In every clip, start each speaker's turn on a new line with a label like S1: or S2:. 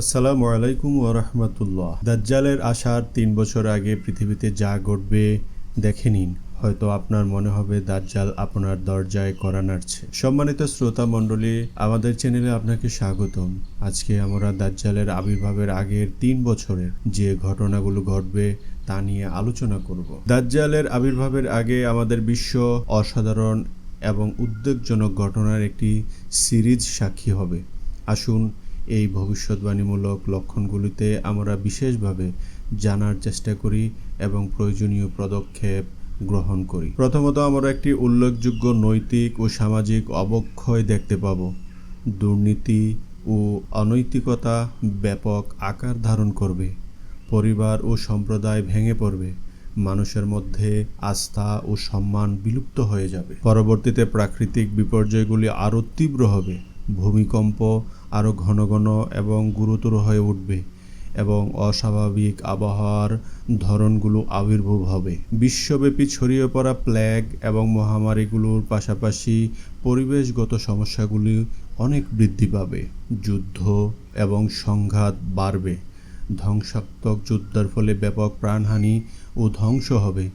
S1: আসসালামু আলাইকুম ওরহমতুল্লাহ দাজ্জালের আসার তিন বছর আগে পৃথিবীতে যা ঘটবে, দেখে নিন। হয়তো আপনার মনে হবে দাজ্জাল আপনার দরজায় করা নাড়ছে। সম্মানিত শ্রোতা মণ্ডলী, আমাদের চ্যানেলে আপনাকে স্বাগতম। আজকে আমরা দাজ্জালের আবির্ভাবের আগের তিন বছরের যে ঘটনাগুলো ঘটবে, তা নিয়ে আলোচনা করব। দাজ্জালের আবির্ভাবের আগে আমাদের বিশ্ব অসাধারণ এবং উদ্বেগজনক ঘটনার একটি সিরিজ সাক্ষী হবে। আসুন এই ভবিষ্যৎবাণীমূলক লক্ষণগুলিতে আমরা বিশেষভাবে জানার চেষ্টা করি এবং প্রয়োজনীয় পদক্ষেপ গ্রহণ করি। প্রথমত আমরা একটি উল্লেখযোগ্য নৈতিক ও সামাজিক অবক্ষয় দেখতে পাব। দুর্নীতি ও অনৈতিকতা ব্যাপক আকার ধারণ করবে। পরিবার ও সম্প্রদায় ভেঙে পড়বে। মানুষের মধ্যে আস্থা ও সম্মান বিলুপ্ত হয়ে যাবে। পরবর্তীতে প্রাকৃতিক বিপর্যয়গুলি আরও তীব্র হবে। ভূমিকম্প আরও ঘন ঘন এবং গুরুতর হয়ে উঠবে এবং অস্বাভাবিক আবহাওয়ার ধরনগুলো আবির্ভূত হবে। বিশ্বব্যাপী ছড়িয়ে পড়া প্ল্যাগ এবং মহামারীগুলোর পাশাপাশি পরিবেশগত সমস্যাগুলি অনেক বৃদ্ধি পাবে। যুদ্ধ এবং সংঘাত বাড়বে। ধ্বংসাত্মক যুদ্ধের ফলে ব্যাপক প্রাণহানি ও ধ্বংস হবে।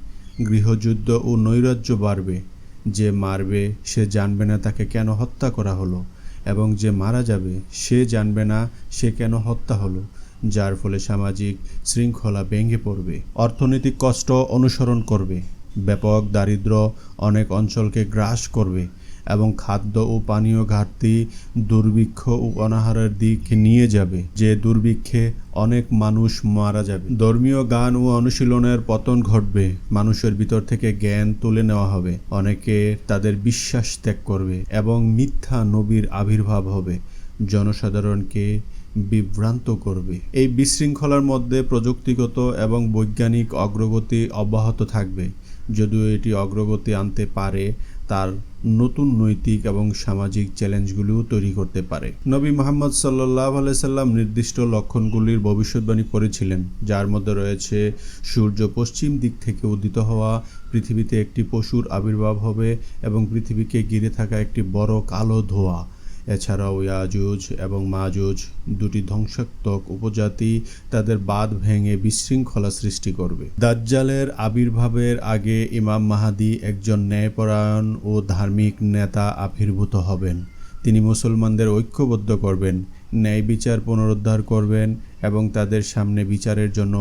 S1: গৃহযুদ্ধ ও নৈরাজ্য বাড়বে। যে মারবে, সে জানবে না তাকে কেন হত্যা করা হলো। এবং যে মারা যাবে, সে জানবে না সে কেন হত্যা হলো, যার ফলে সামাজিক শৃঙ্খলা ভেঙে পড়বে, অর্থনৈতিক কষ্ট অনুসরণ করবে, ব্যাপক দারিদ্র অনেক অঞ্চলকে গ্রাস করবে এবং খাদ্য ও পানীয় ঘাটতি, দুর্ভিক্ষ ও অনাহারের দিক নিয়ে যাবে। যে দুর্ভিক্ষে অনেক মানুষ মারা যাবে। ধর্মীয় গান ও অনুশীলনের পতন ঘটবে। মানুষের ভিতর থেকে জ্ঞান তুলে নেওয়া হবে। অনেকে তাদের বিশ্বাস ত্যাগ করবে এবং মিথ্যা নবীর আবির্ভাব হবে। জনসাধারণকে বিভ্রান্ত করবে। এই বিশৃঙ্খলার মধ্যে প্রযুক্তিগত এবং বৈজ্ঞানিক অগ্রগতি অব্যাহত থাকবে। যদিও এটি অগ্রগতি আনতে পারে তার নতুন নৈতিক এবং সামাজিক চ্যালেঞ্জগুলিও তৈরি করতে পারে। নবী মোহাম্মদ সাল্লাহ সাল্লাম নির্দিষ্ট লক্ষণগুলির ভবিষ্যৎবাণী করেছিলেন, যার মধ্যে রয়েছে সূর্য পশ্চিম দিক থেকে উদিত হওয়া, পৃথিবীতে একটি পশুর আবির্ভাব হবে এবং পৃথিবীকে ঘিরে থাকা একটি বড় কালো ধোঁয়া। এছাড়াও ইয়াজুজ এবং মাজুজ, দুটি ধ্বংসাত্মক উপজাতি তাদের বাঁধ ভেঙে বিশৃঙ্খলা সৃষ্টি করবে। দাজ্জালের আবির্ভাবের আগে ইমাম মাহাদি একজন ন্যায়পরায়ণ ও ধার্মিক নেতা আবির্ভূত হবেন। তিনি মুসলমানদের ঐক্যবদ্ধ করবেন, ন্যায় বিচার পুনরুদ্ধার করবেন এবং তাদের সামনে বিচারের জন্য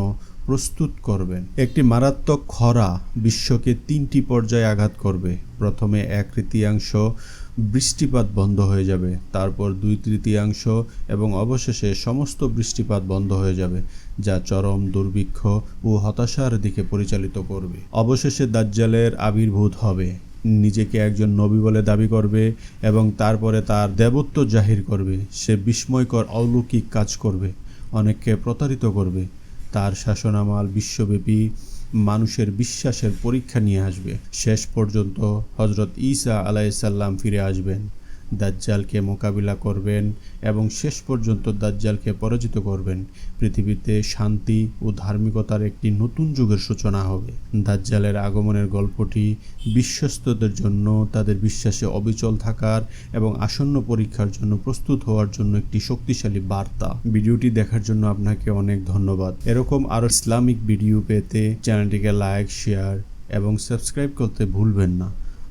S1: প্রস্তুত করবেন। একটি মারাত্মক খরা বিশ্বকে তিনটি পর্যায়ে আঘাত করবে। প্রথমে এক তৃতীয়াংশ বৃষ্টিপাত বন্ধ হয়ে যাবে। তারপর দুই তৃতীয়াংশ এবং অবশেষে সমস্ত বৃষ্টিপাত বন্ধ হয়ে যাবে, যা চরম দুর্ভিক্ষ ও হতাশার দিকে পরিচালিত করবে। অবশেষে দাজ্জালের আবির্ভূত হবে। নিজেকে একজন নবী বলে দাবি করবে এবং তারপরে তার দেবত্ব জাহির করবে। সে বিস্ময়কর অলৌকিক কাজ করবে, অনেককে প্রতারিত করবে। তার শাসনামাল বিশ্বব্যাপী মানুষের বিশ্বাসের পরীক্ষা নিয়ে আসবে। শেষ পর্যন্ত হজরত ঈসা আলাইসাল্লাম ফিরে আসবেন। দাজ্জালকে মোকাবিলা করবেন এবং শেষ পর্যন্ত দাজ্জালকে পরাজিত করবেন। পৃথিবীতে শান্তি ও ধার্মিকতার একটি নতুন যুগের সূচনা হবে। দাজ্জালের আগমনের গল্পটি বিশ্বস্তদের জন্য, তাদের বিশ্বাসে অবিচল থাকার এবং আসন্ন পরীক্ষার জন্য প্রস্তুত হওয়ার জন্য একটি শক্তিশালী বার্তা। ভিডিওটি দেখার জন্য আপনাকে অনেক ধন্যবাদ। এরকম আরও ইসলামিক ভিডিও পেতে চ্যানেলটিকে লাইক, শেয়ার এবং সাবস্ক্রাইব করতে ভুলবেন না।